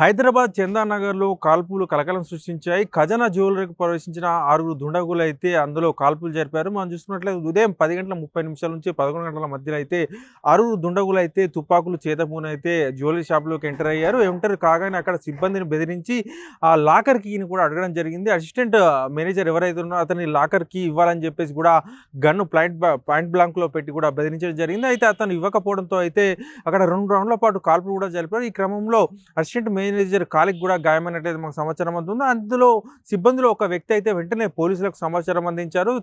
హైదరాబాద్ చందానగర్లో కాల్పులు కలకలం సృష్టించాయి. ఖజానా జ్యువెలరీకి ప్రవేశించిన ఆరుగురు దుండగులు అయితే అందులో కాల్పులు జరిపారు. మనం చూసుకున్నట్లయితే ఉదయం పది గంటల ముప్పై నిమిషాల నుంచి పదకొండు గంటల మధ్యలో అయితే ఆరుగురు దుండగులు అయితే తుపాకులు చేతపూని అయితే జ్యువెలరీ షాప్లోకి ఎంటర్ అయ్యారు. ఎంటర్ కాగానే అక్కడ సిబ్బందిని బెదిరించి ఆ లాకర్ కీని కూడా అడగడం జరిగింది. అసిస్టెంట్ మేనేజర్ ఎవరైతే ఉన్నారో అతని లాకర్ కీ ఇవ్వాలని చెప్పేసి కూడా గన్ను పాయింట్ పాయింట్ బ్లాంక్లో పెట్టి కూడా బెదిరించడం జరిగింది. అయితే అతను ఇవ్వకపోవడంతో అయితే అక్కడ రెండు రౌండ్ల పాటు కాల్పులు కూడా జరిపారు. ఈ క్రమంలో అసిస్టెంట్ మేనేజర్ కాలికి కూడా గాయమైనట్లయితే మాకు సమాచారం అందుతుంది అందులో సిబ్బందిలో ఒక వ్యక్తి అయితే వెంటనే పోలీసులకు సమాచారం అందించారు.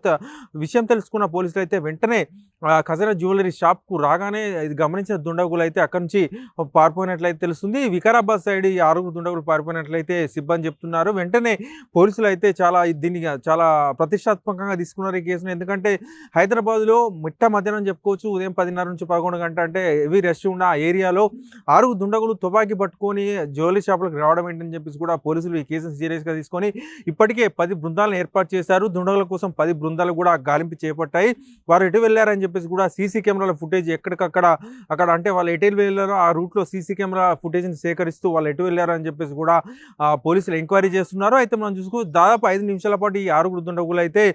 విషయం తెలుసుకున్న పోలీసులు అయితే వెంటనే ఆ, జ్యువెలరీ షాప్కు రాగానే ఇది గమనించిన దుండగులు అయితే అక్కడి నుంచి పారిపోయినట్లయితే తెలుస్తుంది. వికారాబాద్ సైడ్ ఈ ఆరుగురు దుండగులు పారిపోయినట్లయితే సిబ్బంది చెప్తున్నారు. వెంటనే పోలీసులు అయితే చాలా దీన్ని చాలా ప్రతిష్టాత్మకంగా తీసుకున్నారు ఈ కేసును. ఎందుకంటే హైదరాబాద్లో మిట్ట మధ్యాహ్నం చెప్పుకోవచ్చు. ఉదయం పదిన్నర నుంచి పదకొండు గంట అంటే హెవీ రష్ ఉన్న ఆ ఏరియాలో ఆరుగురు దుండగులు తుపాకీ పట్టుకొని జ్యువెలరీ షాపులకు రావడం ఏంటని చెప్పేసి కూడా పోలీసులు ఈ కేసును సీరియస్గా తీసుకొని ఇప్పటికే పది బృందాలను ఏర్పాటు చేశారు. దుండగుల కోసం పది బృందాలు కూడా గాలింపు చేపట్టాయి. వారు ఎటు వెళ్ళారని చెప్పేసి కూడా సీసీ కెమెరాల ఫుటేజ్ ఎక్కడికక్కడ అక్కడ అంటే వాళ్ళు ఎటు వెళ్ళారో ఆ రూట్లో సీసీ కెమెరా ఫుటేజ్ని సేకరిస్తూ వాళ్ళు ఎటు వెళ్ళారో అని చెప్పేసి కూడా పోలీసులు ఎంక్వైరీ చేస్తున్నారు. అయితే మనం చూసుకో దాదాపు ఐదు నిమిషాల పాటు ఈ ఆరుగురు దుండగులు అయితే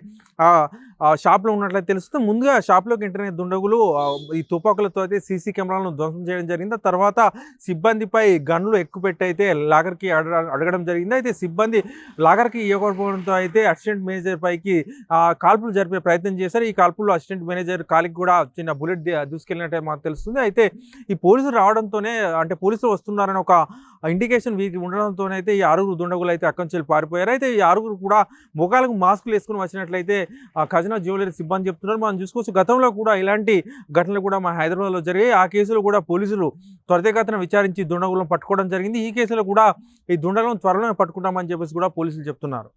షాప్లో ఉన్నట్లయితే తెలుస్తుంది. ముందుగా షాప్లోకి ఎంటర్ దుండగులు ఈ తుపాకులతో అయితే సీసీ కెమెరాలను ధ్వంసం చేయడం జరిగింది. తర్వాత సిబ్బందిపై గన్లు ఎక్కుపెట్టి అయితే లాగర్కి అడగడం జరిగింది. అయితే సిబ్బంది లాగర్కి ఇవ్వకపోవడంతో అయితే అసిస్టెంట్ మేనేజర్ పైకి కాల్పులు జరిపే ప్రయత్నం చేశారు. ఈ కాల్పుల్లో అసిస్టెంట్ మేనేజర్ కాలికి కూడా చిన్న బుల్లెట్ దూసుకెళ్ళినట్టే మాకు తెలుస్తుంది. అయితే ఈ పోలీసులు రావడంతోనే అంటే పోలీసులు వస్తున్నారని ఒక ఇండికేషన్ వీరికి ఉండడంతోనైతే అయితే ఈ ఆరుగురు దుండగులు అయితే అక్కడి నుంచి పారిపోయారు. అయితే ఈ ఆరుగురు కూడా ముఖాలకు మాస్కులు వేసుకుని వచ్చినట్లయితే ఆ ఖజానా జ్యువెలరీ సిబ్బంది చెప్తున్నారు. మనం చూసుకోవచ్చు గతంలో కూడా ఇలాంటి ఘటనలు కూడా మా హైదరాబాద్లో జరిగాయి. ఆ కేసులో కూడా పోలీసులు త్వరితగతిన విచారించి దుండగులను పట్టుకోవడం జరిగింది. ఈ కేసులో కూడా ఈ దుండగులను త్వరలోనే పట్టుకుంటామని చెప్పేసి కూడా పోలీసులు చెప్తున్నారు.